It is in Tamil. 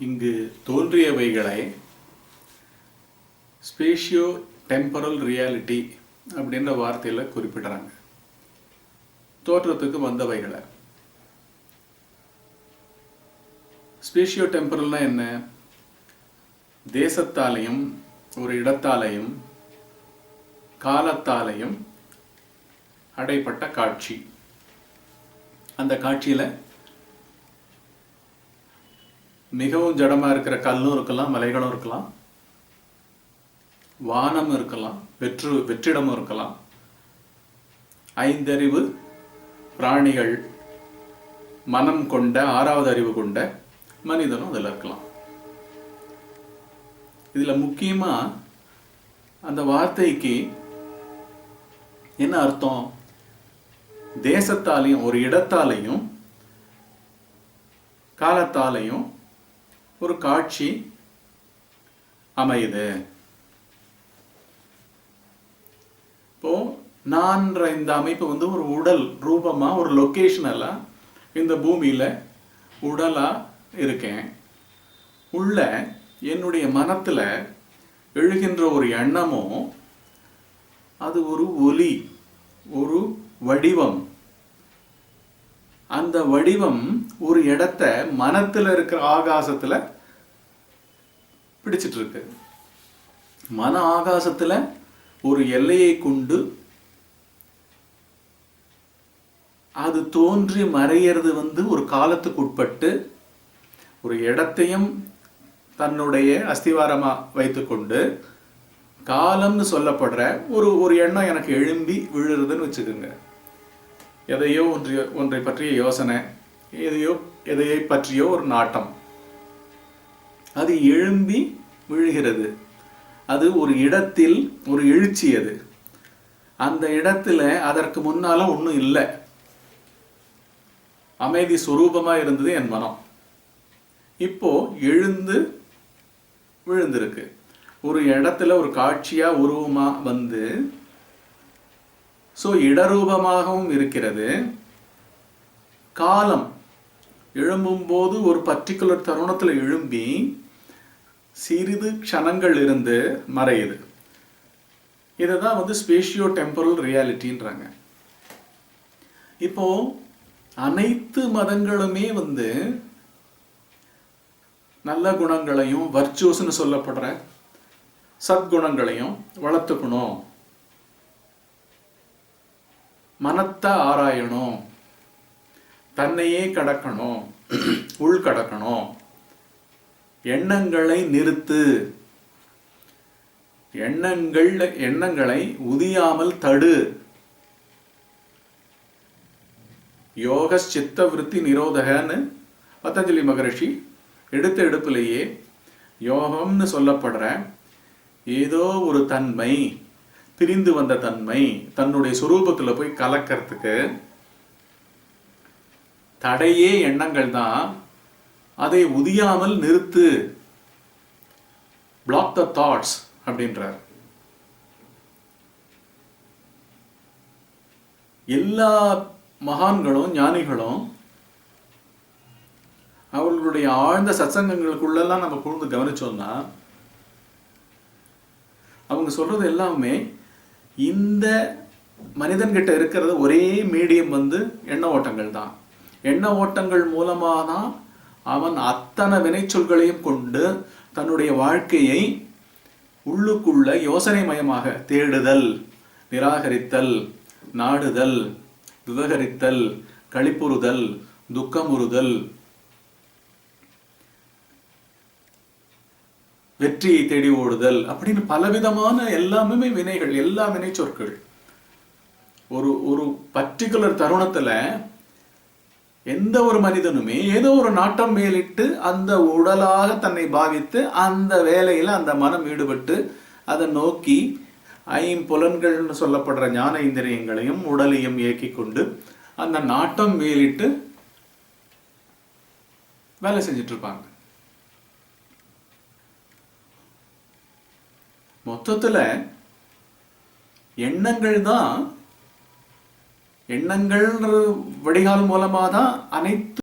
இங்கு தோன்றியவைகளை ஸ்பேஷியோ டெம்பரல் ரியாலிட்டி அப்படின்ற வார்த்தையில் குறிப்பிடுறாங்க. தோற்றத்துக்கு வந்தவைகளை. ஸ்பேஷியோ டெம்பரல்னா என்ன? தேசத்தாலையும் ஒரு இடத்தாலையும் காலத்தாலையும் அடைப்பட்ட காட்சி. அந்த காட்சியில் மிகவும் ஜடமா இருக்கிற கல்லும் இருக்கலாம் மலைகளும் இருக்கலாம். வானம் இருக்கலாம் வெற்று வெற்றிடமும் இருக்கலாம். ஐந்தறிவு பிராணிகள் மனம் கொண்ட ஆறாவது அறிவு கொண்ட மனிதனும் அதில் இருக்கலாம். இதில் முக்கியமாக அந்த வார்த்தைக்கு என்ன அர்த்தம்? தேசத்தாலையும் ஒரு இடத்தாலையும் காலத்தாலையும் ஒரு காட்சி அமையுது. இப்போ நான்ற இந்த அமைப்பு வந்து ஒரு உடல் ரூபமா ஒரு லொகேஷனலா இந்த பூமியில உடலா இருக்கேன். உள்ள என்னுடைய மனத்துல எழுகின்ற ஒரு எண்ணமோ அது ஒரு ஒலி ஒரு வடிவம். அந்த வடிவம் ஒரு இடத்த மனத்தில் இருக்கிற ஆகாசத்தில் பிடிச்சிட்டு இருக்கு மன ஆகாசத்தில் ஒரு எல்லையை கொண்டு அது தோன்றி மறையிறது வந்து ஒரு காலத்துக்கு உட்பட்டு ஒரு இடத்தையும் தன்னுடைய அஸ்திவாரமாக வைத்துக்கொண்டு காலம்னு சொல்லப்படுற ஒரு ஒரு எண்ணம் எனக்கு எழும்பி விழுறதுன்னு வச்சுக்கோங்க. எதையோ ஒன்று ஒன்றை பற்றிய யோசனை எதையோ எதையை பற்றியோ ஒரு நாட்டம். அது எழும்பி விழுகிறது. அது ஒரு இடத்தில் ஒரு எழுச்சி அது அந்த இடத்துல அதற்கு முன்னால ஒன்றும் இல்லை. அமைதி சுரூபமாக இருந்தது என் மனம். இப்போ எழுந்து விழுந்திருக்கு. ஒரு இடத்துல ஒரு காட்சியாக உருவமாக வந்து ஸோ இடரூபமாகவும் இருக்கிறது. காலம் எழும்பும்போது ஒரு பர்டிகுலர் தருணத்தில் எழும்பி சிறிது க்ஷணங்கள் இருந்து மறையுது. இதை தான் வந்து ஸ்பேஷியோ டெம்பரல் ரியாலிட்டின்றாங்க இப்போ அனைத்து மதங்களுமே வந்து நல்ல குணங்களையும் வர்ச்சுவஸ்னு சொல்லப்படுற சத்குணங்களையும் வளர்த்துக்கணும். மனத்தை ஆராயணும். தன்னையே கடக்கணும் உள் கடக்கணும். எண்ணங்களை நிறுத்து. எண்ணங்கள் எண்ணங்களை உதியாமல் தடு. யோக சித்த விருத்தி நிரோதகன்னு பத்தஞ்சலி மகரிஷி எடுத்த எடுப்பிலேயே யோகம்னு சொல்லப்படுற ஏதோ ஒரு தன்மை பிரிந்து வந்த தன்மை தன்னுடைய சுரூபத்தில் போய் கலக்கிறதுக்கு தடையே எண்ணங்கள் தான் அதை உதியாமல் நிறுத்து. பிளாக் த தாட்ஸ் அப்படின்றார். எல்லா மகான்களும் ஞானிகளும் அவர்களுடைய ஆழ்ந்த சத்சங்கங்களுக்குள்ளெல்லாம் நம்ம கூர்ந்து கவனிச்சோம்னா அவங்க சொல்றது எல்லாமே இந்த மனிதன்கிட்ட இருக்கிறது ஒரே மீடியம் வந்து எண்ண ஓட்டங்கள் தான் எண்ண ஓட்டங்கள் மூலமாக தான் அவன் அத்தனை வினைச்சொற்களையும் கொண்டு தன்னுடைய வாழ்க்கையை உள்ளுக்குள்ள யோசனை மயமாக தேடுதல் நிராகரித்தல் நாடுதல் விவகரித்தல் களிப்புறுதல் துக்கமுறுதல் வெற்றியை தேடி ஓடுதல் அப்படின்னு பலவிதமான எல்லாமே வினைகள் எல்லா வினை சொற்கள் ஒரு ஒரு பர்டிகுலர் தருணத்துல எந்த ஒரு மனிதனுமே ஏதோ ஒரு நாட்டம் மேலிட்டு அந்த உடலாக தன்னை பாவித்து அந்த வேலையில அந்த மனம் ஈடுபட்டு அதை நோக்கி ஐம்புலன்கள்னு சொல்லப்படுற ஞான இந்திரியங்களையும் உடலையும் இயக்கி கொண்டு அந்த நாட்டம் மேலிட்டு வேலை செஞ்சுட்டு இருப்பாங்க. மொத்தத்துல எண்ணங்கள் தான் எண்ணங்கள் வடிகால் மூலமாக தான் அனைத்து